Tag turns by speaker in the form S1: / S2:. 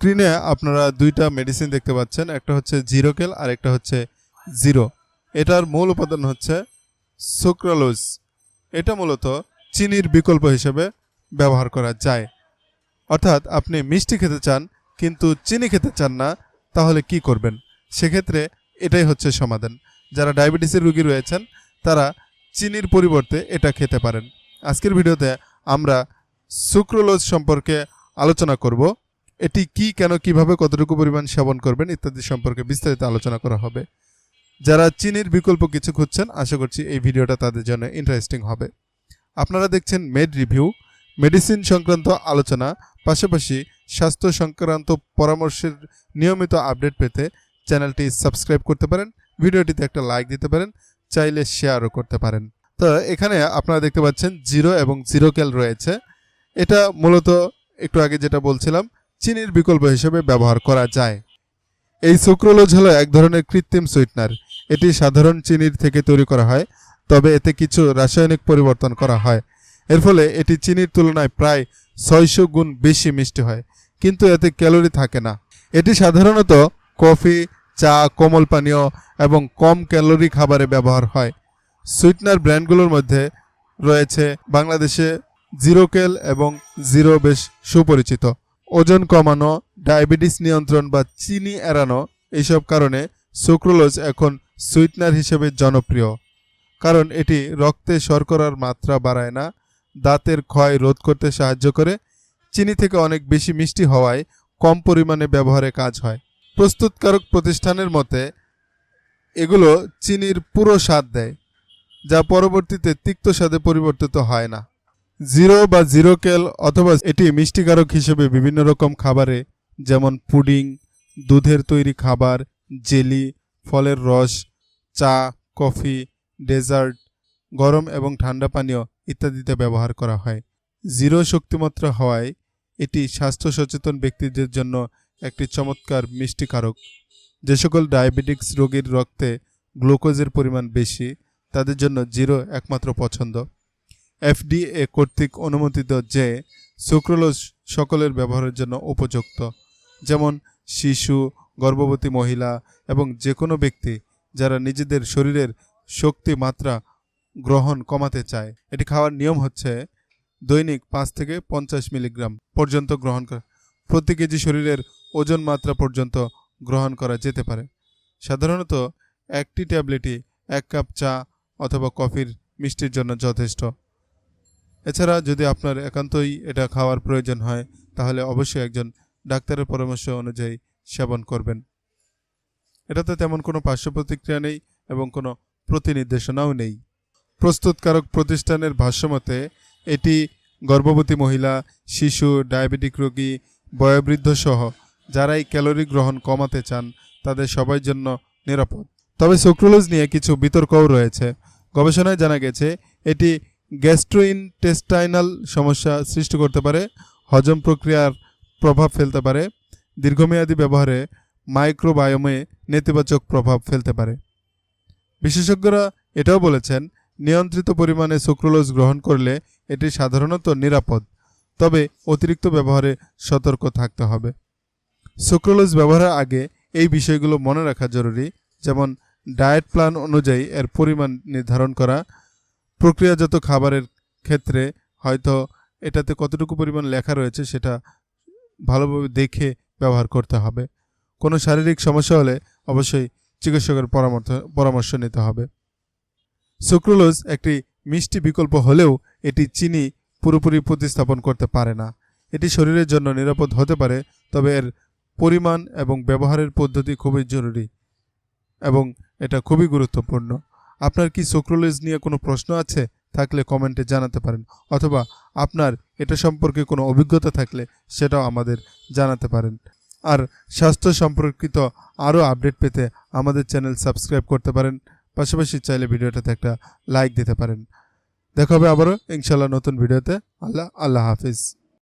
S1: স্ক্রিনে আপনারা দুইটা মেডিসিন দেখতে পাচ্ছেন, একটা হচ্ছে জিরোকেল আর একটা হচ্ছে জিরো এটার মূল উপাদান হচ্ছে সুক্রালোজ এটা মূলত চিনির বিকল্প হিসেবে ব্যবহার করা যায়। অর্থাৎ আপনি মিষ্টি খেতে চান, কিন্তু চিনি খেতে চান না, তাহলে কি করবেন? সেক্ষেত্রে এটাই হচ্ছে সমাধান। যারা ডায়াবেটিসের রোগী রয়েছেন, তারা চিনির পরিবর্তে এটা খেতে পারেন। আজকের ভিডিওতে আমরা সুক্রোলোজ সম্পর্কে আলোচনা করব। এটি কি, কেন, কীভাবে, কতটুকু পরিমাণ সেবন করবেন ইত্যাদি সম্পর্কে বিস্তারিত আলোচনা করা হবে। যারা চিনির বিকল্প কিছু খুঁজছেন, আশা করছি এই ভিডিওটা তাদের জন্য ইন্টারেস্টিং হবে। আপনারা দেখছেন মেড রিভিউ মেডিসিন সংক্রান্ত আলোচনা, পাশাপাশি স্বাস্থ্য সংক্রান্ত পরামর্শের নিয়মিত আপডেট পেতে চ্যানেলটি সাবস্ক্রাইব করতে পারেন, ভিডিওটিতে একটা লাইক দিতে পারেন, চাইলে শেয়ারও করতে পারেন। তো এখানে আপনারা দেখতে পাচ্ছেন জিরো এবং জিরো ক্যাল রয়েছে। এটা মূলত একটু আগে যেটা বলছিলাম চিনির বিকল্প হিসেবে ব্যবহার করা যায়। এই সুক্রোলোজ হলো এক ধরনের কৃত্রিম সুইটনার। এটি সাধারণ চিনির থেকে তৈরি করা হয়, তবে এতে কিছু রাসায়নিক পরিবর্তন করা হয়। এর ফলে এটি চিনির তুলনায় প্রায় ছয়শো গুণ বেশি মিষ্টি হয়, কিন্তু এতে ক্যালোরি থাকে না। এটি সাধারণত কফি, চা, কোমল পানীয় এবং কম ক্যালোরি খাবারে ব্যবহার হয়। সুইটনার ব্র্যান্ডগুলোর মধ্যে রয়েছে বাংলাদেশে জিরোকেল এবং জিরো বেশ সুপরিচিত। ওজন কমানো, ডায়াবেটিস নিয়ন্ত্রণ বা চিনি এড়ানো, এইসব কারণে সুক্রোলোজ এখন সুইটনার হিসেবে জনপ্রিয়। কারণ এটি রক্তে শর্করার মাত্রা বাড়ায় না, দাঁতের ক্ষয় রোধ করতে সাহায্য করে, চিনি থেকে অনেক বেশি মিষ্টি হওয়ায় কম পরিমাণে ব্যবহারে কাজ হয়। প্রস্তুতকারক প্রতিষ্ঠানের মতে, এগুলো চিনির পুরো স্বাদ দেয়, যা পরবর্তীতে তিক্ত স্বাদে পরিবর্তিত হয় না। জিরো বা জিরো কেল অথবা এটি মিষ্টিকারক হিসেবে বিভিন্ন রকম খাবারে, যেমন পুডিং, দুধের তৈরি খাবার, জেলি, ফলের রস, চা, কফি, ডেজার্ট, গরম এবং ঠান্ডা পানীয় ইত্যাদিতে ব্যবহার করা হয়। জিরো শক্তিমাত্রা হওয়ায় এটি স্বাস্থ্য সচেতন ব্যক্তিদের জন্য একটি চমৎকার মিষ্টিকারক। যে সকল ডায়াবেটিক্স রোগীর রক্তে গ্লুকোজের পরিমাণ বেশি, তাদের জন্য জিরো একমাত্র পছন্দ। এফডিএ কর্তৃক অনুমোদিত যে সুক্রোলোজ সকলের ব্যবহারের জন্য উপযুক্ত, যেমন শিশু, গর্ভবতী মহিলা এবং যে কোনো ব্যক্তি যারা নিজেদের শরীরের শক্তি মাত্রা গ্রহণ কমাতে চায়। এটি খাওয়ার নিয়ম হচ্ছে দৈনিক পাঁচ থেকে পঞ্চাশ মিলিগ্রাম পর্যন্ত গ্রহণ করা। প্রতি কেজি শরীরের ওজন মাত্রা পর্যন্ত গ্রহণ করা যেতে পারে। সাধারণত একটি ট্যাবলেটই এক কাপ চা অথবা কফির মিষ্টির জন্য যথেষ্ট। এছাড়া যদি আপনার একান্তই এটা খাওয়ার প্রয়োজন হয়, তাহলে অবশ্যই একজন ডাক্তারের পরামর্শ অনুযায়ী সেবন করবেন। এটাতে তেমন কোনো পার্শ্ব প্রতিক্রিয়া নেই এবং কোনো প্রতিনির্দেশনাও নেই। প্রস্তুতকারক প্রতিষ্ঠানের ভাষ্যমতে, এটি গর্ভবতী মহিলা, শিশু, ডায়াবেটিক রোগী বয়োবৃদ্ধ সহ যারাই ক্যালোরি গ্রহণ কমাতে চান, তাদের সবার জন্য নিরাপদ। তবে সুক্রোলোজ নিয়ে কিছু বিতর্কও রয়েছে। গবেষণায় জানা গেছে, এটি গ্যাস্ট্রোইনটেস্টাইনাল সমস্যা সৃষ্টি করতে পারে, হজম প্রক্রিয়ার প্রভাব ফেলতে পারে, দীর্ঘমেয়াদী ব্যবহারে মাইক্রোবায়োমে নেতিবাচক প্রভাব ফেলতে পারে। বিশেষজ্ঞরা এটাও বলেছেন, নিয়ন্ত্রিত পরিমাণে সুক্রোলোজ গ্রহণ করলে এটি সাধারণত নিরাপদ, তবে অতিরিক্ত ব্যবহারে সতর্ক থাকতে হবে। সুক্রোলোজ ব্যবহারের আগে এই বিষয়গুলো মনে রাখা জরুরি, যেমন ডায়েট প্ল্যান অনুযায়ী এর পরিমাণ নির্ধারণ করা প্রক্রিয়াজাত খাবারের ক্ষেত্রে হয়তো এটাতে কতটুকু পরিমাণ লেখা রয়েছে সেটা ভালোভাবে দেখে ব্যবহার করতে হবে। কোনো শারীরিক সমস্যা হলে অবশ্যই চিকিৎসকের পরামর্শ পরামর্শ নিতে হবে। সুক্রোলোজ একটি মিষ্টি বিকল্প হলেও এটি চিনি পুরোপুরি প্রতিস্থাপন করতে পারে না। এটি শরীরের জন্য নিরাপদ হতে পারে, তবে এর পরিমাণ এবং ব্যবহারের পদ্ধতি খুবই জরুরি এবং এটা খুবই গুরুত্বপূর্ণ। আপনার কি সুক্রোলোজ নিয়ে কোনো প্রশ্ন আছে? থাকলে কমেন্টে জানাতে পারেন। অথবা আপনার এটা সম্পর্কে কোনো অভিজ্ঞতা থাকলে সেটাও আমাদের জানাতে পারেন। আর স্বাস্থ্য সম্পর্কিত আরও আপডেট পেতে আমাদের চ্যানেল সাবস্ক্রাইব করতে পারেন। পাশাপাশি চাইলে ভিডিওটাতে একটা লাইক দিতে পারেন। দেখা হবে আবারও ইনশাল্লাহ নতুন ভিডিওতে। আল্লাহ আল্লাহ হাফিজ।